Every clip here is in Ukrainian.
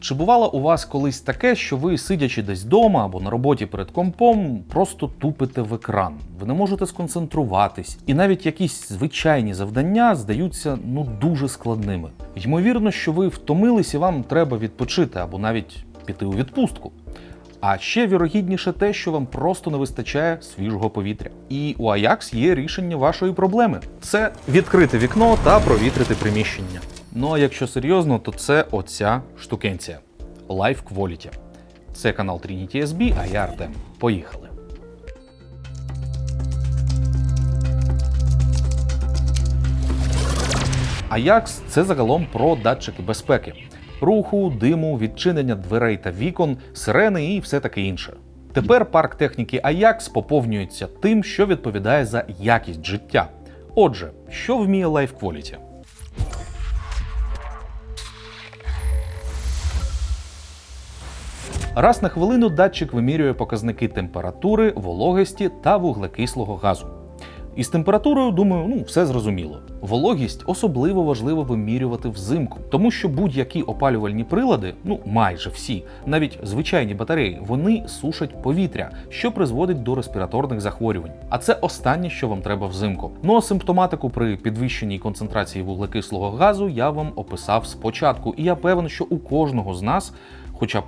Чи бувало у вас колись таке, що ви, сидячи десь вдома або на роботі перед компом, просто тупите в екран? Ви не можете сконцентруватись, і навіть якісь звичайні завдання здаються ну дуже складними. Ймовірно, що ви втомились і вам треба відпочити або навіть піти у відпустку. А ще вірогідніше те, що вам просто не вистачає свіжого повітря. І у Ajax є рішення вашої проблеми: це відкрити вікно та провітрити приміщення. Ну а якщо серйозно, то це оця штукенція Life Quality. Це канал Trinity SB, а я Артем. Поїхали. Ajax – це загалом про датчики безпеки, руху, диму, відчинення дверей та вікон, сирени і все таке інше. Тепер парк техніки Ajax поповнюється тим, що відповідає за якість життя. Отже, що вміє Life Quality? Раз на хвилину датчик вимірює показники температури, вологості та вуглекислого газу. Із температурою, думаю, ну все зрозуміло. Вологість особливо важливо вимірювати взимку, тому що будь-які опалювальні прилади, ну майже всі, навіть звичайні батареї, вони сушать повітря, що призводить до респіраторних захворювань. А це останнє, що вам треба взимку. Ну а симптоматику при підвищеній концентрації вуглекислого газу я вам описав спочатку, і я певен, що у кожного з нас, хоча б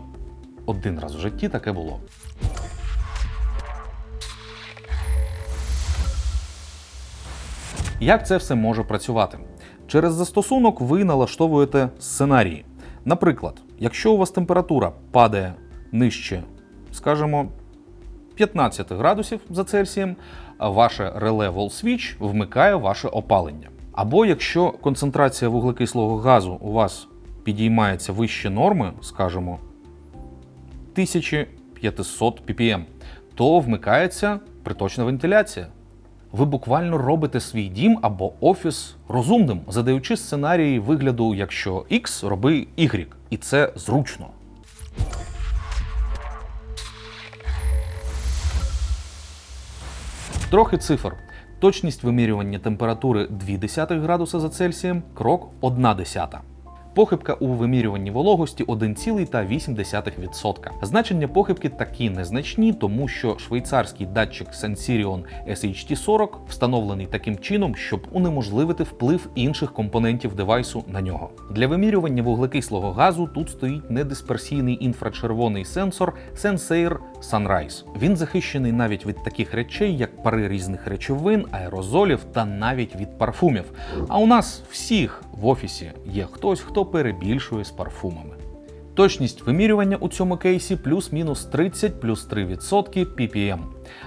один раз в житті, таке було. Як це все може працювати? Через застосунок ви налаштовуєте сценарії. Наприклад, якщо у вас температура падає нижче, скажімо, 15 градусів за Цельсієм, ваше реле Wall вмикає ваше опалення. Або якщо концентрація вуглекислого газу у вас підіймається вище норми, скажімо, 1500 ppm, то вмикається приточна вентиляція. Ви буквально робите свій дім або офіс розумним, задаючи сценарії вигляду, якщо X роби Y. І це зручно. Трохи цифр. Точність вимірювання температури 0,2 градуса за Цельсієм, крок 1,1. Похибка у вимірюванні вологості 1,8%. Значення похибки такі незначні, тому що швейцарський датчик Sensirion SHT40 встановлений таким чином, щоб унеможливити вплив інших компонентів девайсу на нього. Для вимірювання вуглекислого газу тут стоїть недисперсійний інфрачервоний сенсор Senseir Sunrise. Він захищений навіть від таких речей, як пари різних речовин, аерозолів та навіть від парфумів. А у нас всіх в офісі є хтось, хто перебільшує з парфумами. Точність вимірювання у цьому кейсі плюс-мінус 30 плюс 3% ppm.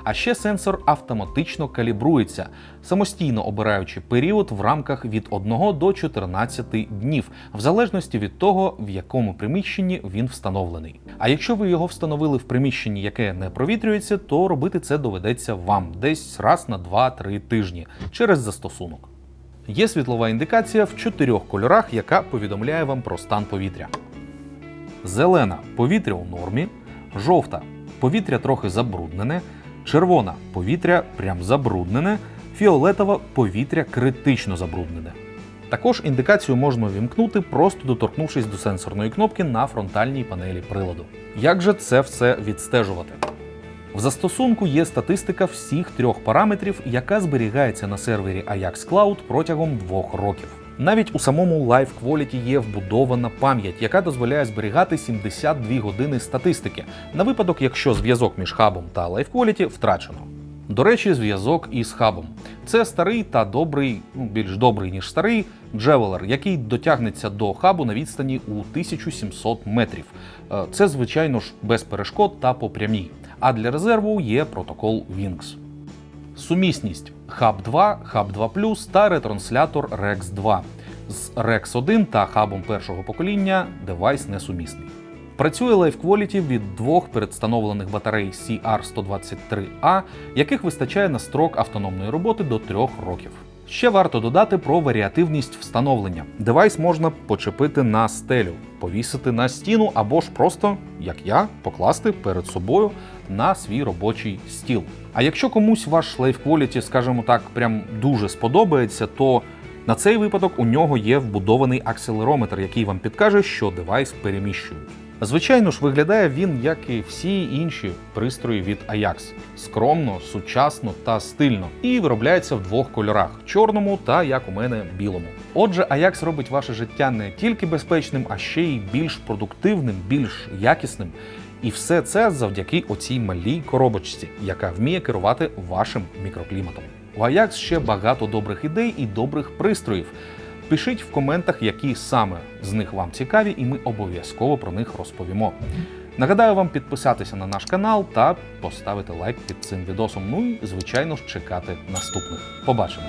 А ще сенсор автоматично калібрується, самостійно обираючи період в рамках від 1 до 14 днів, в залежності від того, в якому приміщенні він встановлений. А якщо ви його встановили в приміщенні, яке не провітрюється, то робити це доведеться вам десь раз на 2-3 тижні через застосунок. Є світлова індикація в чотирьох кольорах, яка повідомляє вам про стан повітря. Зелена повітря у нормі, жовта повітря трохи забруднене, червона повітря прям забруднене, фіолетова повітря критично забруднене. Також індикацію можна вімкнути, просто доторкнувшись до сенсорної кнопки на фронтальній панелі приладу. Як же це все відстежувати? В застосунку є статистика всіх трьох параметрів, яка зберігається на сервері Ajax Cloud протягом двох років. Навіть у самому Live Quality є вбудована пам'ять, яка дозволяє зберігати 72 години статистики на випадок, якщо зв'язок між хабом та Live Quality втрачено. До речі, зв'язок із хабом. Це старий та добрий, ну більш добрий ніж старий джевелер, який дотягнеться до хабу на відстані у 1700 метрів. Е, Це, звичайно ж, без перешкод та по прямій. А для резерву є протокол Wings. Сумісність Hub 2, Hub 2 та ретранслятор Rex 2. З Rex 1 та хабом першого покоління девайс несумісний. Працює Life Quality від двох передстановлених батарей CR123A, яких вистачає на строк автономної роботи до 3 років. Ще варто додати про варіативність встановлення. Девайс можна почепити на стелю, повісити на стіну або ж просто, як я, покласти перед собою на свій робочий стіл. А якщо комусь ваш Life Quality, скажімо так, прям дуже сподобається, то На цей випадок у нього є вбудований акселерометр, який вам підкаже, що девайс переміщують. Звичайно ж, виглядає він, як і всі інші пристрої від Ajax. скромно, сучасно та стильно, і виробляється в двох кольорах чорному та, як у мене, білому. Отже, Ajax робить ваше життя не тільки безпечним, а ще й більш продуктивним, більш якісним. І все це завдяки оцій малій коробочці, яка вміє керувати вашим мікрокліматом. У Аякс ще багато добрих ідей і добрих пристроїв. Пишіть в коментах, які саме з них вам цікаві, і ми обов'язково про них розповімо. Нагадаю вам підписатися на наш канал та поставити лайк під цим відосом. Ну і звичайно ж чекати наступних. Побачимо!